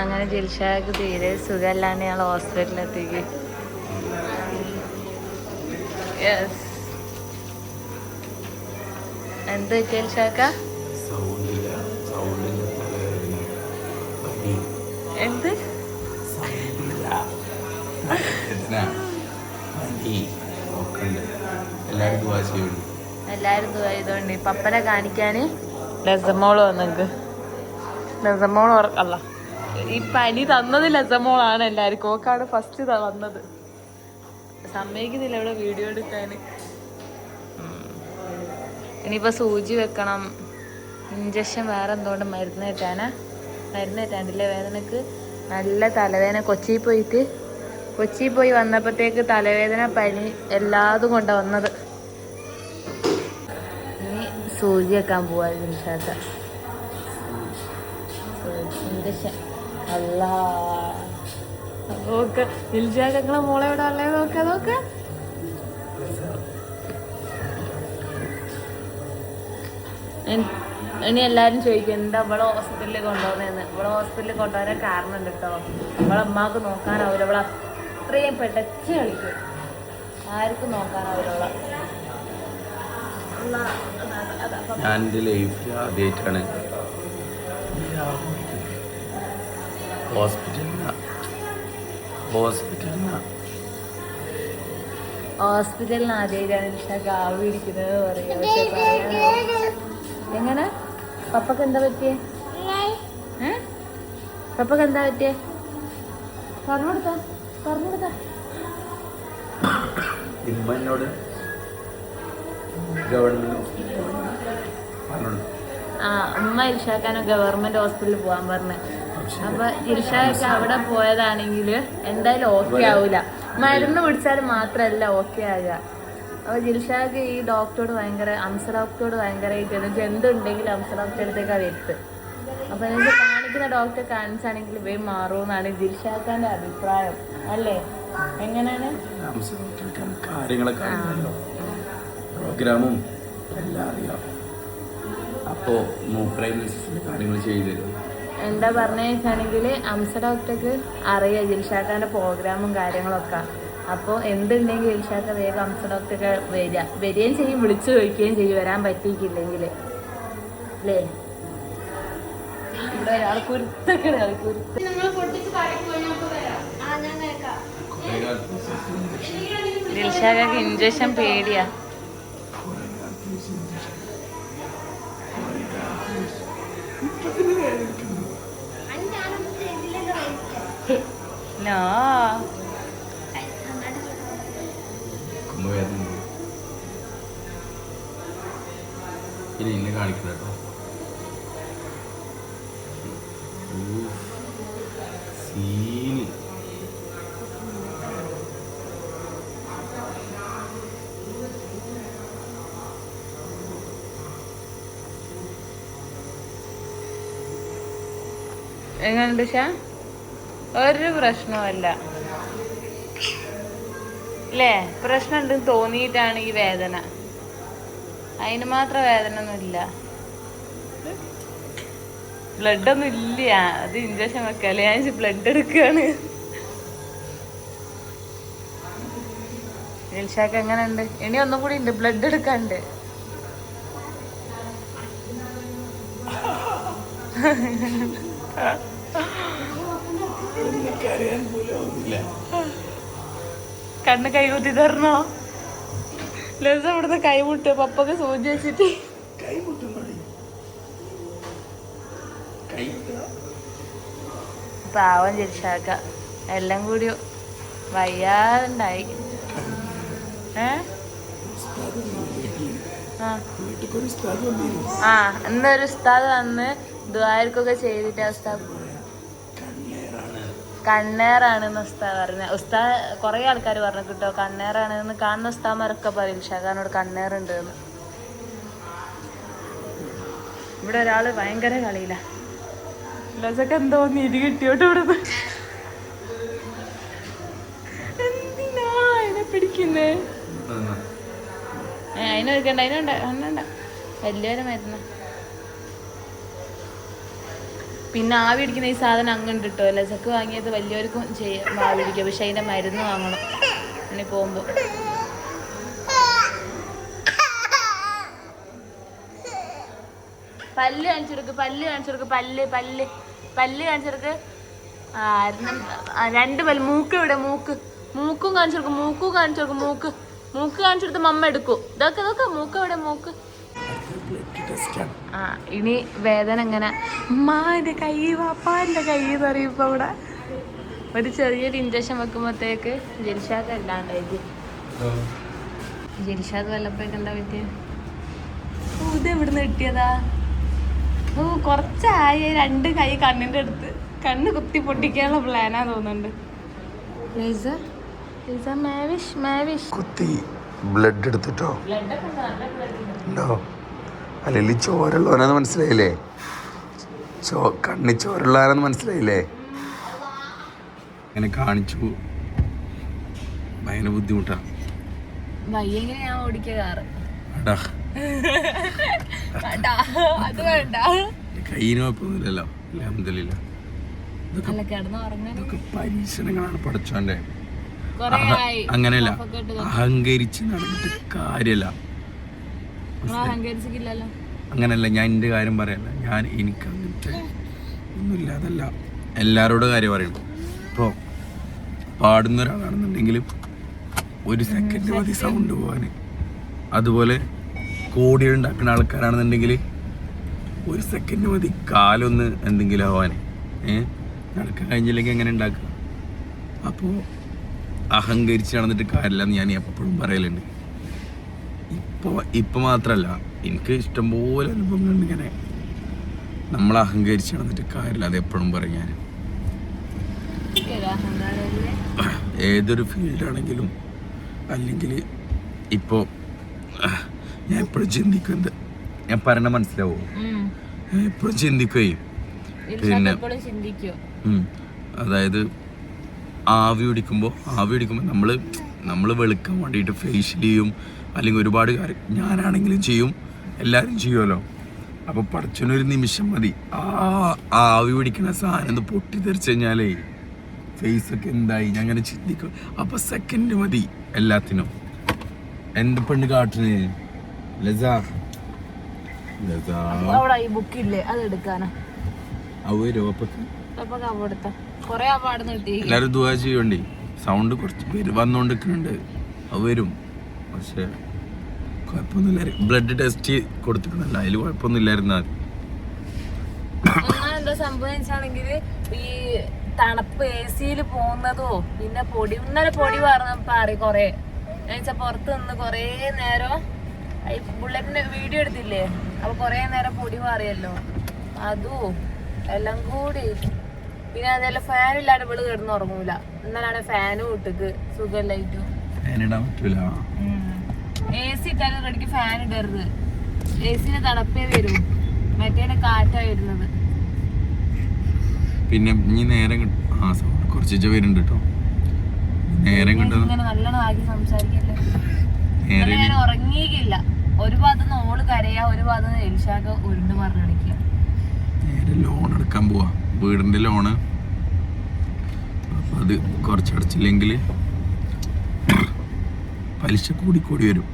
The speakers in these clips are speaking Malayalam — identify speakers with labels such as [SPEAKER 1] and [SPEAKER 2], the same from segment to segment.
[SPEAKER 1] അങ്ങനെ ജിൽഷാക്ക് തീരെ സുഖമല്ലാണ്ട് ഞങ്ങൾ ഹോസ്പിറ്റലിലെത്തിക്ക്. യെസ് എന്ത് പറ്റിയ ജിൽഷാക്ക എന്ത്? എല്ലാരും ഇതുകൊണ്ട് പപ്പനെ കാണിക്കാന്? ലസമോൾ വന്നെങ്കിൽ ലസമോൾ അല്ല. ഈ പനി തന്നത് ലസമോളാണ് എല്ലാവർക്കും. ഓക്കാണ് ഫസ്റ്റ് വന്നത്. സമ്മതിക്കുന്നില്ല ഇവിടെ വീഡിയോ എടുക്കാന്. ഇനിയിപ്പോ സൂചി വെക്കണം. ഇഞ്ചക്ഷൻ വേറെ എന്തുകൊണ്ട് മരുന്ന് കയറ്റാനാ മരുന്ന് കയറ്റാണ്ടില്ലേ വേദനക്ക്? നല്ല തലവേദന. കൊച്ചിയിൽ പോയിട്ട്. കൊച്ചിയിൽ പോയി വന്നപ്പോഴത്തേക്ക് തലവേദന പനി എല്ലാതും കൊണ്ടാ വന്നത്. ഇനി സൂചി വെക്കാൻ പോവാ നിമിഷാക്ക ഇഞ്ചക്ഷൻ. അല്ലാ. നോക്ക് ഞങ്ങളെ മോളെ എവിടെ ഉള്ളേ നോക്ക നോക്ക. ഇനി എല്ലാരും ചോദിക്കും എന്താ ഇവിടെ ഹോസ്പിറ്റലിൽ കൊണ്ടുപോകുന്നതെന്ന്? ഇവിടെ ഹോസ്പിറ്റലിൽ കൊണ്ടുപോകാൻ കാരണം ഉണ്ട് കേട്ടോ. ഇവിടെ അമ്മാക്ക് നോക്കാനാവില്ല ഇവിടെ അത്രയും പെട്ടെന്ന് കളിക്കും. ആർക്കും നോക്കാനാവില്ല ഇവിടെ
[SPEAKER 2] ഞാൻ എന്റെ ലൈഫിൽ ആദ്യമായിട്ടാണ് ഹോസ്പിറ്റലിൽ ഹോസ്പിറ്റലിൽ
[SPEAKER 1] ഹോസ്പിറ്റലിന് ആദ്യമായിട്ടാണ് നിഷാക്ക് ആവി ഇരിക്കുന്നത് പറയും. എങ്ങനെ? പപ്പക്ക് എന്താ പറ്റിയേ? പപ്പക്ക് എന്താ പറ്റിയേ? പറഞ്ഞു കൊടുത്താ പറഞ്ഞു കൊടുത്താ
[SPEAKER 2] ഇമ്മ എന്നോട് ഹോസ്പിറ്റലിൽ
[SPEAKER 1] ആ ഉമ്മ ഇഷാക്കാനും ഗവൺമെന്റ് ഹോസ്പിറ്റലിൽ പോകാൻ പറഞ്ഞു. അപ്പൊ ഇർഷായൊക്കെ അവിടെ പോയതാണെങ്കിൽ എന്തായാലും ഓക്കെ ആവൂല. മരുന്ന് പിടിച്ചാൽ മാത്രല്ല ഓക്കെ ആകുക അപ്പൊ ജിൽഷാക്ക് ഈ ഡോക്ടറോട് ഭയങ്കര അംസ ഡോക്ടറോട് ഭയങ്കരമായിട്ട് എന്ന് എന്തുണ്ടെങ്കിലും അംസ ഡോക്ടറെ അടുത്തേക്കാണ് വരുത്ത്. അപ്പൊ എനിക്ക് കാണിക്കുന്ന ഡോക്ടറെ കാണിച്ചാണെങ്കിൽ മാറും എന്നാണ് ജിൽഷാക്കാന്റെ അഭിപ്രായം. അല്ലേ? എങ്ങനെയാണ്?
[SPEAKER 2] കാര്യങ്ങളൊക്കെ പ്രോഗ്രാമും എല്ലാം അറിയാം. അപ്പോൾ കാര്യങ്ങൾ ചെയ്തു തരും.
[SPEAKER 1] എന്താ പറഞ്ഞാണെങ്കിൽ അംസ ഡോക്ടർക്ക് അറിയാം ജിൽഷാക്കാന്റെ പ്രോഗ്രാമും കാര്യങ്ങളൊക്കെ. അപ്പോൾ എന്തുണ്ടെങ്കിൽ ജിൽഷാക്ക വേഗം അംസ ഡോക്ടർക്ക് വരിക. വരികയും ചെയ്യും വിളിച്ചു ചോദിക്കുകയും ചെയ്യും വരാൻ പറ്റിയിട്ടില്ലെങ്കിൽ. അല്ലേ? ഇവിടെ ഒരാൾ കുരുത്തൊക്കെ
[SPEAKER 2] ദിൽഷാക്കൊക്കെ
[SPEAKER 1] ദിൽഷാക്ക് ഇഞ്ചക്ഷൻ പേടിയാ. നോ
[SPEAKER 2] കുമ്പ് ഉണ്ട്. ഇനി ഇന്നെ കാണിക്കണം കേട്ടോ. സീന്
[SPEAKER 1] എങ്ങനെയുണ്ട് ഷാ ഒരു പ്രശ്നവുമല്ല. അല്ലേ പ്രശ്നമുണ്ടെന്ന് തോന്നിയിട്ടാണ് ഈ വേദന. അതിന് മാത്രം വേദന ഒന്നുമില്ല ബ്ലഡ് ഒന്നും ഇല്ല. അത് ഇഞ്ചക്ഷൻ വെക്കല്ലേ? ഞാൻ ബ്ലഡ് എടുക്കുകയാണ്. ദിൽഷാക്ക് എങ്ങനെയുണ്ട്? ഇനി ഒന്നും കൂടി ഉണ്ട്. ബ്ലഡ് എടുക്കാണ്ട്. കണ്ണ് കൈകുത്തി തരണോ? ലസ ഇവിടുന്ന് കൈമുട്ട് പപ്പൊക്കെ സൂചി വെച്ചിട്ട്. പാവം ചിരിച്ചാക്ക എല്ലാം കൂടി വയ്യാതുണ്ടായി ഏ? ആ.
[SPEAKER 2] എന്നൊരു
[SPEAKER 1] ആ ഇന്നൊരു ഉസ്താദ് വന്ന് ദ്വാരക്കൊക്കെ ചെയ്തിട്ട് ഉസ്താദ്
[SPEAKER 2] കണ്ണേറാണ്
[SPEAKER 1] ഉസ്താ ഉസ്താദ് പറഞ്ഞ. ഉസ്താദ് കുറെ ആൾക്കാർ പറഞ്ഞു കിട്ടോ കണ്ണേറാണ് എന്ന് കാണുന്ന ഉസ്താമാരൊക്കെ പറയും ഷാഖാനോട് കണ്ണേറുണ്ട് എന്ന് ഇവിടെ ഒരാൾ ഭയങ്കര കളിയില്ല ലസക്ക് എന്തോ നിധി കിട്ടിയോട്ട് ഇവിടുന്ന്. എന്തിനാ അതിനെ പിടിക്കുന്നേ? അതിനൊരുക്കണ്ട അതിനുണ്ട് അതിനുണ്ട് വലിയൊരു മരുന്ന്. പിന്നെ ആവി പിടിക്കുന്ന ഈ സാധനം അങ്ങോട്ട് കിട്ടോ ലസക്ക് വാങ്ങിയത് വലിയവർക്കും ചെയ്യാം ആവി പിടിക്കുക പക്ഷെ അതിന്റെ മരുന്ന് വാങ്ങണം. ഇനി പോകുമ്പോൾ പല്ല് കാണിച്ചെടുക്ക് പല്ല് കാണിച്ചെടുക്ക് പല്ല് പല്ല്. പല്ല് കാണിച്ചെടുക്ക് രണ്ട് പല്ല്. മൂക്ക് ഇവിടെ മൂക്ക്. മൂക്കും കാണിച്ചെടുക്കും മൂക്കും കാണിച്ചെടുക്കും മൂക്ക്. മൂക്ക് കാണിച്ചെടുത്ത് മമ്മ എടുക്കും. ഇതൊക്കെ ഇതൊക്കെ. മൂക്ക് ഇവിടെ മൂക്ക്. ആ ഇനി വേദന എങ്ങനെ? ഉമ്മാന്റെ കൈ വാപ്പാന്റെ കൈ എന്ന് പറയും ഇപ്പൊ ഇവിടെ. ഒരു ചെറിയൊരു ഇഞ്ചക്ഷൻ വെക്കുമ്പോഴത്തേക്ക് ജലിഷാദ് അല്ലാണ്ടായിട്ട് ജലിഷാദ് വല്ലപ്പോഴൊക്കെ എന്താ പറ്റിയത് ഇത് എവിടുന്ന് കിട്ടിയതാ? ഓ കുറച്ചായി രണ്ട് കൈ കണ്ണിന്റെ അടുത്ത്. കണ്ണ് കുത്തി പൊട്ടിക്കാനുള്ള പ്ലാനാ തോന്നുന്നുണ്ട്. ലൈസ ലൈസ മാവിഷ് മാവിഷ്.
[SPEAKER 2] കുത്തി ബ്ലഡ് എടുത്തിട്ടോ?
[SPEAKER 1] ബ്ലഡ് ഉണ്ട് നല്ല ബ്ലഡ് ഉണ്ട്.
[SPEAKER 2] ഉണ്ടോ? അല്ലെങ്കിൽ ചോരുള്ളവനാന്ന് മനസ്സിലായില്ലേ? ചോ കണ്ണി ചോരുള്ളവനെന്ന് മനസ്സിലായില്ലേ? അങ്ങനെ കാണിച്ചു ഭയങ്കര ബുദ്ധിമുട്ടാണ് കയ്യിനോപ്പൊന്നുമില്ലല്ലോ അലഹമില്ല ഇതൊക്കെ പരീക്ഷണങ്ങളാണ്
[SPEAKER 1] പഠിച്ചോണ്ടേ
[SPEAKER 2] അങ്ങനെയല്ല. അഹങ്കരിച്ച് നടന്നിട്ട്
[SPEAKER 1] അഹങ്കരിച്ചിട്ടില്ലല്ലോ
[SPEAKER 2] അങ്ങനല്ല ഞാൻ എന്റെ കാര്യം പറയല്ല. ഞാൻ എനിക്ക് അങ്ങനത്തെ ഒന്നുമില്ല അതല്ല എല്ലാവരോടും കാര്യം പറയണം. ഇപ്പോൾ പാടുന്ന ഒരാളാണെന്നുണ്ടെങ്കിലും ഒരു സെക്കൻഡ് മതി സൗണ്ട് പോകാൻ അതുപോലെ കോടികൾ ഉണ്ടാക്കുന്ന ആൾക്കാരാണെന്നുണ്ടെങ്കിൽ ഒരു സെക്കൻഡ് മതി കാലൊന്ന് എന്തെങ്കിലും ആവാൻ ഏ? നടക്കാൻ കഴിഞ്ഞില്ലെങ്കിൽ എങ്ങനെ ഉണ്ടാക്കുക? അപ്പോൾ അഹങ്കരിച്ച് നടന്നിട്ട് കാര്യമില്ല എന്ന് ഞാൻ എപ്പോഴും പറയലുണ്ട്. ഇപ്പോൾ ഇപ്പം മാത്രമല്ല എനിക്ക് ഇഷ്ടംപോലെ അനുഭവങ്ങളുണ്ട് ഇങ്ങനെ. നമ്മൾ അഹങ്കരിച്ച് നടന്നിട്ട് കാര്യമില്ല. അത് എപ്പോഴും പറയും ഞാൻ ഏതൊരു ഫീൽഡാണെങ്കിലും അല്ലെങ്കിൽ ഇപ്പോൾ ഞാൻ എപ്പോഴും ചിന്തിക്കുന്നത് ഞാൻ പറയണ മനസ്സിലാവും? ഞാൻ എപ്പോഴും ചിന്തിക്കുകയും പിന്നെ-. അതായത് ആവി പിടിക്കുമ്പോൾ ആവി പിടിക്കുമ്പോൾ നമ്മൾ നമ്മൾ വെളുക്കാൻ വേണ്ടിയിട്ട് ഫേഷ്യൽ ചെയ്യും. അല്ലെങ്കിൽ ഒരുപാട് കാര്യം ഞാനാണെങ്കിലും ചെയ്യും എല്ലാവരും ചെയ്യുമല്ലോ. അപ്പോൾ പഠിച്ചൊരു നിമിഷം മതി. ആ ആവി പിടിക്കുന്ന സാധനം ഒന്ന് പൊട്ടിത്തെറിച്ച് കഴിഞ്ഞാലേ ഫേസൊക്കെ എന്തായി? ഞാൻ അങ്ങനെ ചിന്തിക്കും. അപ്പോൾ സെക്കൻഡ് മതി എല്ലാത്തിനും. എന്ത് പെണ്ണ്
[SPEAKER 1] കാട്ടിന് കിട്ടി
[SPEAKER 2] എല്ലാവരും ദുവാ ചെയ്യണ്ടേ. സൗണ്ട് കുറച്ച് പേര് വന്നോണ്ടിരിക്കുന്നുണ്ട്. അത് വരും. പക്ഷെ കുഴപ്പമൊന്നുമില്ല. ബ്ലഡ് ടെസ്റ്റ് കൊടുത്തിട്ടുണ്ടല്ല. അതിൽ കുഴപ്പമൊന്നുമില്ലായിരുന്നു അത്
[SPEAKER 1] ഒന്നാം എന്താ സംഭവം വെച്ചാണെങ്കിൽ ഈ തണുപ്പ് എ സിയിൽ പോകുന്നതോ പിന്നെ പൊടി ഇന്നലെ പൊടി പറഞ്ഞ പാറി കൊറേ. എന്നുവെച്ചാ പുറത്ത് നിന്ന് കൊറേ നേരം ഈ ബുള്ളറ്റിന്റെ വീഡിയോ എടുത്തില്ലേ? അപ്പൊ കൊറേ നേരം പൊടി പാറിയല്ലോ അതോ എല്ലാം കൂടി. പിന്നെ അതല്ല ഫാൻ ഇല്ലാണ്ട് ഇവൾ കിടന്ന് ഉറങ്ങൂല ഇന്നലാണ് ഫാനും ഇട്ടിക്ക്. സുഖമില്ലായിട്ടു
[SPEAKER 2] ഫാനിടാൻ പറ്റൂല.
[SPEAKER 1] എ സി ഇട്ടാലും റെഡിക്ക് ഫാൻ ഇടരുത്. എ സിന് തണുപ്പേ വരും. മറ്റേനെ കാറ്റാ വരുന്നത്.
[SPEAKER 2] പിന്നെ ഇനി നേരം ആ കുറച്ച് വരുന്നുണ്ട് കേട്ടോ നേരം കിട്ടും
[SPEAKER 1] ഇങ്ങനെ നല്ലോണം ആക്കി സംസാരിക്കല്ലേ?
[SPEAKER 2] നേരെ
[SPEAKER 1] ഇന്നലെ ഞാൻ ഉറങ്ങിയില്ല ഒരു ഭാഗത്തുനിന്ന് ഓൾ കരയാ ഒരു ഭാഗത്തുനിന്ന് എലിശാക്ക ഉരുണ്ട്
[SPEAKER 2] നേരെ ലോൺ എടുക്കാൻ പോവാ. വീടിന്റെ ലോണ് അത് കുറച്ചടച്ചില്ലെങ്കിൽ പലിശ കൂടി കൂടി വരും.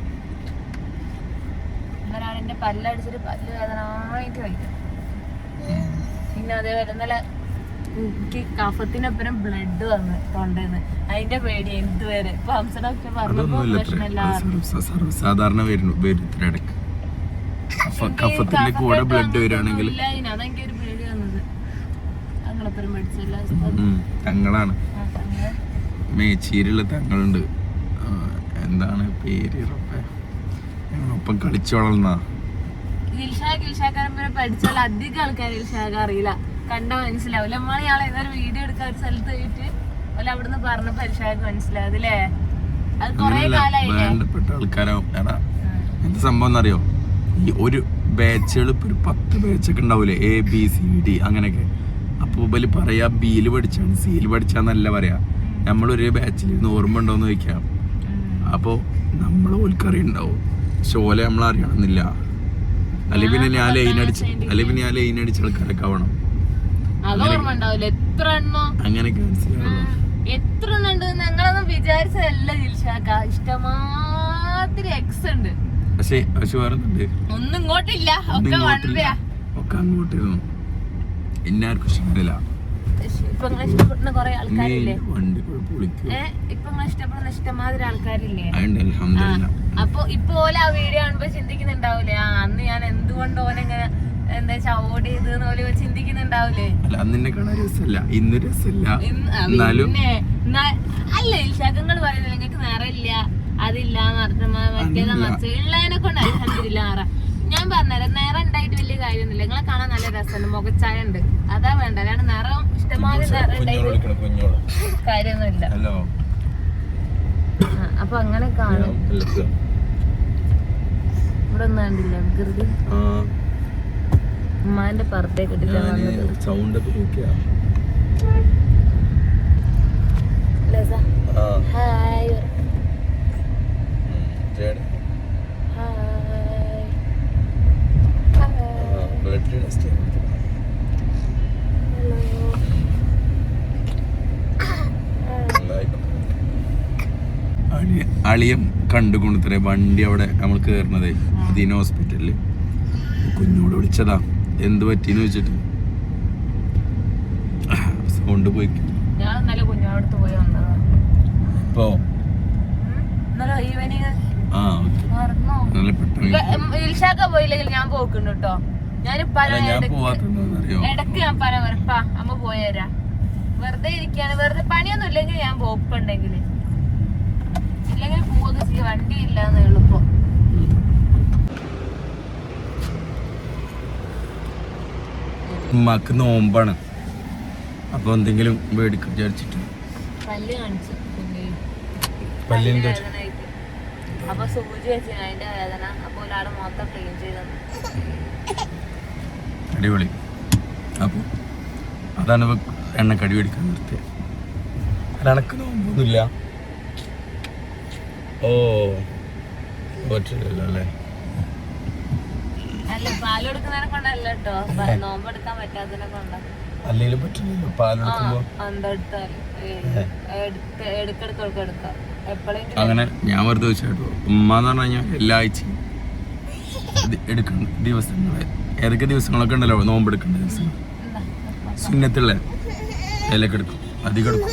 [SPEAKER 1] എന്റെ പല്ലടിച്ചിട്ട് പല്ല് വേദനായിട്ട് വയ്ക്കും പിന്നെ അതേ ഇന്നലെ എനിക്ക് കഫത്തിനൊപ്പം ബ്ലഡ് വന്ന് തൊണ്ടേന്ന്. അതിന്റെ പേടി എന്തുവരെ? ഇപ്പൊ ഹംസ ഡോക്ടർ പറഞ്ഞപ്പോ
[SPEAKER 2] ഇടയ്ക്ക്. കഫത്തിന്റെ കൂടെ ബ്ലഡ് വരികയാണെങ്കിൽ
[SPEAKER 1] അതെനിക്ക് ഒരു പേടി വന്നത്. അങ്ങനത്തെ മെഡിസിൻ
[SPEAKER 2] തങ്ങളാണ്. മേച്ചീരുള്ള തങ്ങളുണ്ട്. എന്താണ് പേര്? ഞങ്ങളൊപ്പം കളിച്ചു വളർന്ന
[SPEAKER 1] ഇൽഷാഖ് ഇൽഷാഖാരെ പഠിച്ചാൽ അധികം ആൾക്കാർ ഇൽഷാഖ് അറിയില്ല. കണ്ട മനസ്സിലാവില്ല. നമ്മൾ ഇയാൾ ഏതൊരു വീഡിയോ എടുക്കാൻ ഒരു സ്ഥലത്ത് പോയിട്ട് അല്ല അവിടുന്ന് പറഞ്ഞപ്പോ ഇൽഷാഖ് മനസ്സിലാവില്ലേ അത് കൊറേ കാലായില്ലേ?
[SPEAKER 2] വേണ്ടപ്പെട്ട ആൾക്കാരാവും. എടാ എന്ത് സംഭവം അറിയോ ഈ ഒരു ബാച്ചുകൾ ഇപ്പൊ ഒരു പത്ത് ബാച്ചൊക്കെ ഉണ്ടാവൂലേ? എ ബി സി ഡി അങ്ങനെയൊക്കെ. അപ്പൊ ഇവൽ പറയാ ബിയിൽ പഠിച്ചാണ് സിയിൽ പഠിച്ചാന്നല്ല പറയാ. നമ്മൾ ഒരേ ബാച്ചിൽ ഇരുന്ന് ഓർമ്മ ഉണ്ടോന്ന് ചോദിക്കാം. അപ്പോൾ നമ്മൾ ഓൽക്കറിയുണ്ടാവും. പക്ഷെ ഓലെ നമ്മൾ അറിയണമെന്നില്ല അല്ലെങ്കിൽ പിന്നെ ഞാൻ ലൈൻ അടിച്ച് അല്ലെ പിന്നെ ഞാൻ ലൈൻ അടിച്ച് ആൾക്കാരൊക്കെ ആവണം.
[SPEAKER 1] അത് ഉണ്ടാവില്ല. എത്ര എണ്ണോ?
[SPEAKER 2] അങ്ങനെയൊക്കെ മനസ്സിലാവുള്ളൂ
[SPEAKER 1] എത്ര എണ്ണം ഉണ്ട് ഞങ്ങളൊന്നും വിചാരിച്ചതല്ല ഇഷ്ടമാതിരി എക്സ് ഉണ്ട്.
[SPEAKER 2] പക്ഷേ പക്ഷെ വേറൊന്നുണ്ട്.
[SPEAKER 1] ഒന്നും ഇങ്ങോട്ടില്ല. ഒക്കെ
[SPEAKER 2] ഒക്കെ അങ്ങോട്ടിരുന്നു എല്ലാവർക്കും ഇഷ്ടപ്പെടില്ല.
[SPEAKER 1] ഇപ്പൊ ഇഷ്ടപ്പെടുന്ന കൊറേ ആൾക്കാരില്ലേ? ഇപ്പൊ ഇഷ്ടപ്പെടുന്ന ഇഷ്ടമാതിരി ആൾക്കാരില്ലേ? അപ്പൊ ഇപ്പൊ ഓല ആ വീഡിയോ കാണുമ്പോ ചിന്തിക്കുന്നുണ്ടാവും. എന്തുകൊണ്ട് ഓനെങ്ങനെ എന്താ വെച്ചാ ഓടിയത് ഓൽ ചിന്തിക്കുന്നുണ്ടാവൂലേ?
[SPEAKER 2] അല്ല അന്ന് എന്നെ കാണാൻ രസമല്ല. ഇന്ന് രസമില്ല. എന്നാലും
[SPEAKER 1] അല്ല ഇൽഷാക്കങ്ങൾ പറയുന്നത് നിങ്ങൾക്ക് നിറയില്ല അതില്ല മറ്റേതാ. മറിച്ച്. ഉള്ളതിനെ കൊണ്ട് അലഹമില്ല നിറ. ഞാൻ പറഞ്ഞുതരാം നിറം ഉണ്ടായിട്ട് വലിയ കാര്യമൊന്നുമില്ല. നിങ്ങളെ കാണാൻ നല്ല രസമുണ്ട് മുഖച്ചായ ഉണ്ട്. അതാ വേണ്ട അല്ലാണ്ട് നിറം ഇഷ്ടമാതിരി നിറം ഉണ്ടായിട്ട് കാര്യമൊന്നുമില്ല. അപ്പൊ അങ്ങനെ കാണും. ഇവിടെ ഒന്നും കണ്ടില്ല? വികൃതി ഉമ്മാന്റെ പർദ്ദ കെട്ടിട്ടാ വന്നത്.
[SPEAKER 2] സൗണ്ട് ഒക്കെ നോക്കിയാ.
[SPEAKER 1] ഹായ്.
[SPEAKER 2] അളിയം കണ്ടുകൊണ്ടുത്തരേ വണ്ടി അവിടെ നമ്മൾ കയറുന്നതേ അദീന ഹോസ്പിറ്റലിൽ കുഞ്ഞോട് വിളിച്ചതാ. എന്ത് പറ്റിന്ന് വെച്ചിട്ട് സൗണ്ട് പോയി.
[SPEAKER 1] ഞാൻ ഇന്നലെ പോയി വന്നതാ.
[SPEAKER 2] ഇപ്പോ?
[SPEAKER 1] ഇന്നലെ ഈവനിങ്
[SPEAKER 2] ആ നല്ല പെട്ടെന്ന്
[SPEAKER 1] ഇൽഷാക്ക പോയില്ലെങ്കിൽ ഞാൻ പോക്കുണ്ട് കേട്ടോ ഞാൻ
[SPEAKER 2] ഇടയ്ക്ക് ഞാൻ
[SPEAKER 1] പല അമ്മ പോയേരാ വെറുതെ ഇരിക്കാണ്. വെറുതെ പണിയൊന്നും ഇല്ലെങ്കിൽ ഞാൻ പോക്കുണ്ടെങ്കിൽ ഇല്ലെങ്കിൽ പോകുന്ന വണ്ടി ഇല്ലാന്ന് എളുപ്പം
[SPEAKER 2] ഉമ്മാക്ക് നോമ്പാണ്. അപ്പൊ എന്തെങ്കിലും മേടിക്കും വിചാരിച്ചിട്ട്.
[SPEAKER 1] പല്ല് കാണിച്ചു പിന്നെ
[SPEAKER 2] പല്ലിന്റെ
[SPEAKER 1] വേദനയായിട്ട്. അപ്പൊ സൂചി വെച്ചു അതിന്റെ വേദന. അപ്പൊ ഒരാൾ മൊത്തം ക്ലീൻ ചെയ്തത്
[SPEAKER 2] അടിപൊളി. അപ്പൊ അതാണ് എണ്ണ കടി പിടിക്കാൻ നിർത്തിയത് അല്ല നോമ്പൊന്നുമില്ല. ഓ പറ്റില്ലല്ലോ അല്ലേ?
[SPEAKER 1] കൊടുക്കുന്നതിനെ കൊണ്ടല്ല കേട്ടോ പറ്റാത്തതിനെ കൊണ്ടാ.
[SPEAKER 2] അല്ലെങ്കിലും പറ്റില്ലല്ലോ പാലെടുക്കുമ്പോ അങ്ങനെ ഞാൻ വെറുതെ വെച്ചാട്ടോ ഉമ്മ എന്ന് പറഞ്ഞു കഴിഞ്ഞാൽ എല്ലാ ആഴ്ചയും എടുക്കണം ദിവസങ്ങൾ ഏതൊക്കെ ദിവസങ്ങളൊക്കെ ഉണ്ടല്ലോ നോമ്പെടുക്കേണ്ട ദിവസങ്ങൾ സുന്നത്തുള്ള ഇലക്കെടുക്കും അധികം എടുക്കും.